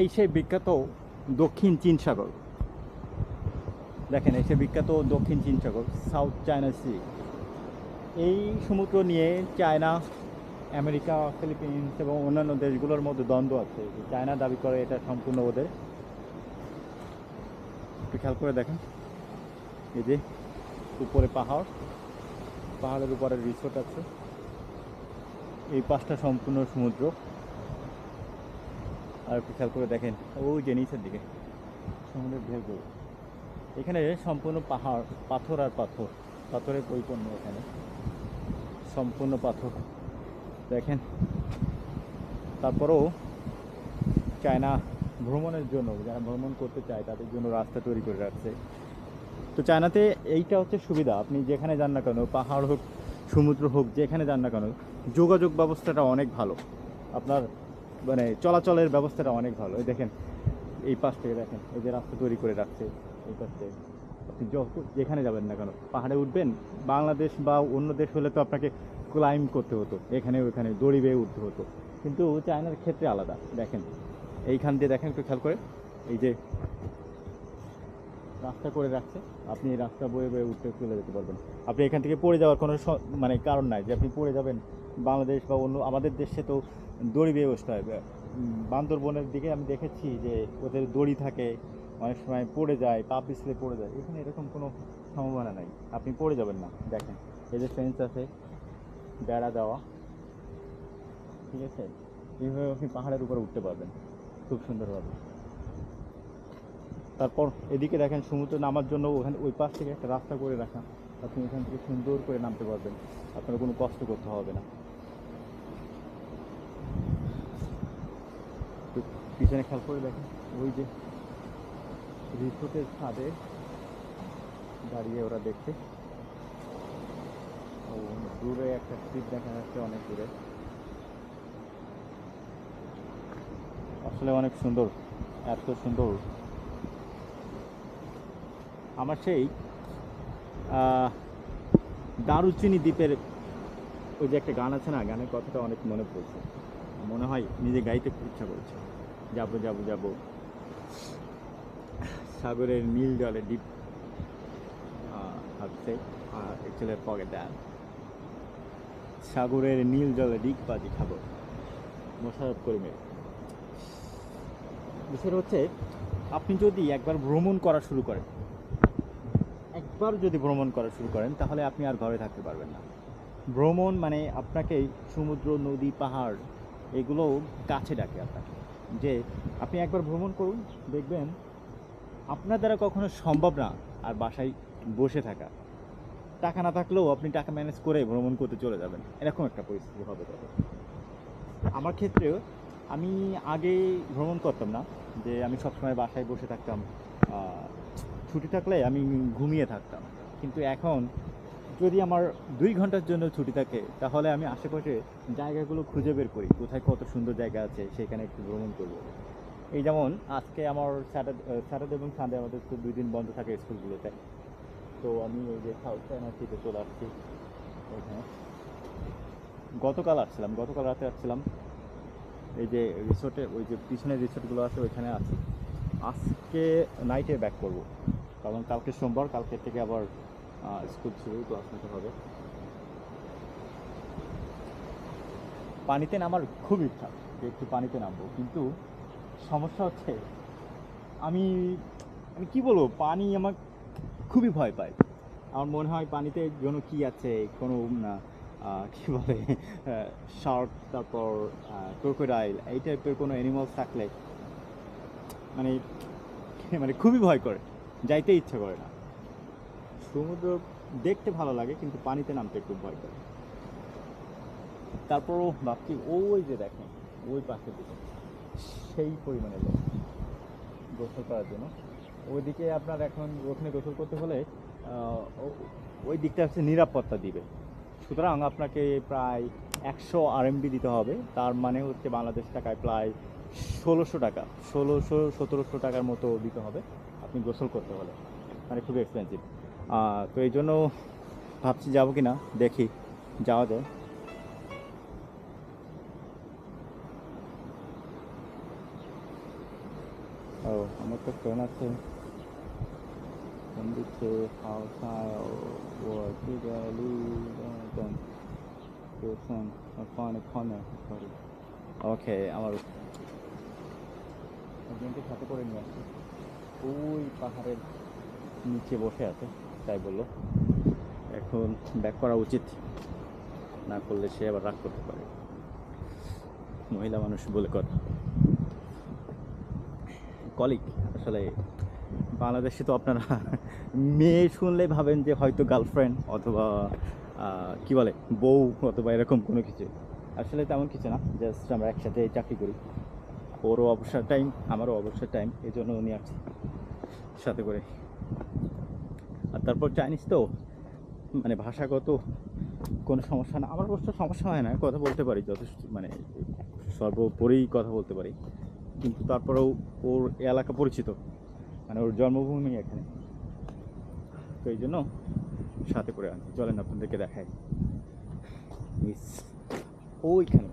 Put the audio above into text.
এই সেই বিখ্যাত দক্ষিণ চীন সাগর। দেখেন, এই সেই বিখ্যাত দক্ষিণ চীন সাগর, সাউথ চায়না সি। এই সমুদ্র নিয়ে চায়না, আমেরিকা, ফিলিপিন্স এবং অন্যান্য দেশগুলোর মধ্যে দ্বন্দ্ব আছে। চায়না দাবি করে এটা সম্পূর্ণ ওদের। একটু খেয়াল করে দেখেন। এই যে উপরে পাহাড়, পাহাড়ের উপরে রিসোর্ট আছে। এই পাশটা সম্পূর্ণ সমুদ্র। আর একটু খেয়াল করে দেখেন ও যে নিচের দিকে। সমুদ্রের ঢেউগুলো এখানে সম্পূর্ণ পাহাড়, পাথর আর পাথর, পাথরের পরিপূর্ণ এখানে। সম্পূর্ণ পাথর। দেখেন, তারপরেও চায়না ভ্রমণের জন্য, যারা ভ্রমণ করতে চায়, তাদের জন্য রাস্তা তৈরি করে রাখছে। তো চায়নাতে এইটা হচ্ছে সুবিধা, আপনি যেখানে যান না কেন, পাহাড় হোক, সমুদ্র হোক, যেখানে যান না কেন, যোগাযোগ ব্যবস্থাটা অনেক ভালো। আপনার মানে চলাচলের ব্যবস্থাটা অনেক ভালো। এই দেখেন, এই পাশ থেকে দেখেন, এই যে রাস্তা তৈরি করে রাখছে, এই পাশ থেকে। আপনি যখন- যাবেন না কেন, পাহাড়ে উঠবেন, বাংলাদেশ বা অন্য দেশ হলে তো আপনাকে ক্লাইম করতে হতো, এখানে ওখানে দড়ি বেয়ে উঠতে হতো। কিন্তু চায়নার ক্ষেত্রে আলাদা, দেখেন। এইখান দিয়ে দেখেন একটু খেয়াল করে, এই যে রাস্তা করে রাখছে, আপনি রাস্তা বয়ে বয়ে উঠতে চলে যেতে পারবেন। আপনি এখান থেকে পড়ে যাওয়ার কোনো মানে কারণ নাই যে আপনি পড়ে যাবেন। বাংলাদেশ বা অন্য আমাদের দেশে তো দড়ি বেয়ে বসতে হয়। বান্দরবনের দিকে আমি দেখেছি যে ওদের দড়ি থাকে, অনেক সময় পড়ে যায়, পা পিছলে পড়ে যায়। এখানে এরকম কোনো সম্ভাবনা নাই। আপনি পড়ে যাবেন না, দেখেন। এই যে ফেন্স আছে, বেড়া দেওয়া, ঠিক আছে? এইভাবে আপনি পাহাড়ের উপরে উঠতে পারবেন, খুব সুন্দরভাবে। তারপর এদিকে দেখেন, সমুদ্র নামার জন্য ওখানে ওই পাশ থেকে একটা রাস্তা করে রাখা। আপনি এখান থেকে সুন্দর করে নামতে পারবেন। আপনার কোনো কষ্ট করতে হবে না তো পিছনে খেয়াল করে দেখেন, ওই যে রিসোর্টের ছাদে দাঁড়িয়ে ওরা দেখছে। ও দূরে একটা স্ট্রিট দেখা যাচ্ছে অনেক দূরে। আসলে অনেক সুন্দর, এত সুন্দর। আমার সেই দারুচিনি দ্বীপের ওই যে একটা গান আছে না, গানের কথাটা অনেক মনে পড়ছে। মনে হয় নিজে গাইতে খুব ইচ্ছা করছে। যাব যাব, যাব। সাগরের নীল জলে ডিপ ভাবছে অ্যাকচুয়ালি পকেট সাগরের নীল জলে ডিপ বাজি খাব। মোশারফ করিমের বিষয়টা হচ্ছে, আপনি যদি একবার ভ্রমণ করা শুরু করেন, একবার যদি ভ্রমণ করা শুরু করেন, তাহলে আপনি আর ঘরে থাকতে পারবেন না। ভ্রমণ মানে আপনাকে সমুদ্র, নদী, পাহাড়, এগুলো কাছে ডাকে আপনাকে। যে আপনি একবার ভ্রমণ করুন, দেখবেন আপনার দ্বারা কখনো সম্ভব না আর বাসায় বসে থাকা। টাকা না থাকলেও আপনি টাকা ম্যানেজ করে ভ্রমণ করতে চলে যাবেন। এরকম একটা পরিস্থিতি হবে তবে আমার ক্ষেত্রেও আমি আগে ভ্রমণ করতাম না, যে আমি সবসময় বাসায় বসে থাকতাম। ছুটি থাকলে আমি ঘুমিয়ে থাকতাম। কিন্তু এখন যদি আমার দুই ঘণ্টার জন্য ছুটি থাকে, তাহলে আমি আশেপাশে জায়গাগুলো খুঁজে বের করি, কোথায় কত সুন্দর জায়গা আছে সেখানে একটু ভ্রমণ করব। এই যেমন আজকে আমার স্যাটারডে স্যাটারডে এবং সানডে আমাদের তো দুই দিন বন্ধ থাকে স্কুলগুলোতে। তো আমি এই যে সাউথ চায়না সিতে চলে আসছি। ওখানে গতকাল আসছিলাম, গতকাল রাতে আসছিলাম। এই যে রিসোর্টে ওই যে পিছনে রিসোর্টগুলো আছে, ওইখানে আছি। আজকে নাইটে ব্যাক করব। কারণ কালকে সোমবার কালকে থেকে আবার স্কুল শুরু ক্লাস নিতে হবে। পানিতে নামার খুব ইচ্ছা যে একটু পানিতে নামবো কিন্তু সমস্যা হচ্ছে আমি আমি কি বলব পানি আমার খুবই ভয় পায়। আমার মনে হয় পানিতে যেন কী আছে কোনো আহ, বলে শার্ক তারপর ক্রোকোডাইল এই টাইপের কোনো অ্যানিমালস থাকলে মানে মানে খুবই ভয় করে যাইতে ইচ্ছা করে না। সমুদ্র দেখতে ভালো লাগে, কিন্তু পানিতে নামতে একটু ভয় করে। তারপরও ভাবছি ওই যে দেখেন, ওই পাশের দিকে, সেই পরিমাণে লোক গোসল করার জন্য। ওইদিকে আপনার এখন ওখানে গোসল করতে হলে ওই দিকটা হচ্ছে নিরাপত্তা দিবে। সুতরাং আপনাকে প্রায় একশো আরএমবি দিতে হবে। তার মানে হচ্ছে বাংলাদেশ টাকায় প্রায় ষোলোশো টাকা, ষোলোশো, সতেরোশো টাকার মতো দিতে হবে। আপনি গোসল করতে হলে মানে খুবই এক্সপেন্সিভ তো এই জন্য ভাবছি যাব কি না দেখি, যাওয়া যায়। ও, আমার তো ফ্রেন্ড আছে। ফোন দিচ্ছে, হাওসায় ও ওকে, আমার একজনকে সাথে করে নিয়ে আসছি। ওই পাহাড়ের নিচে বসে আছে। তাই বলল। এখন ব্যাক করা উচিত। না করলে সে আবার রাগ করতে পারে। মহিলা মানুষ বলে কথা। কলিগ আসলে বাংলাদেশে তো আপনারা মেয়ে শুনলে ভাবেন যে হয়তো গার্লফ্রেন্ড অথবা কি বলে, বউ অথবা এরকম কোনো কিছু। আসলে তেমন কিছু না জাস্ট আমরা একসাথে চাকরি করি। ওরও অবসর টাইম আমারও অবসর টাইম এই জন্য উনি আসছি। সাথে করে। তারপর চাইনিজ তো মানে ভাষাগত কোনো সমস্যা না, আমার অবশ্য সমস্যা হয় না, কথা বলতে পারি যথেষ্ট মানে সর্বোপরি কথা বলতে পারি। কিন্তু তারপরেও ওর এলাকা পরিচিত মানে ওর জন্মভূমি এখানে। তো এই জন্য সাথে করে আনছি। চলেন আপনাদেরকে দেখাই। মিস ওইখানে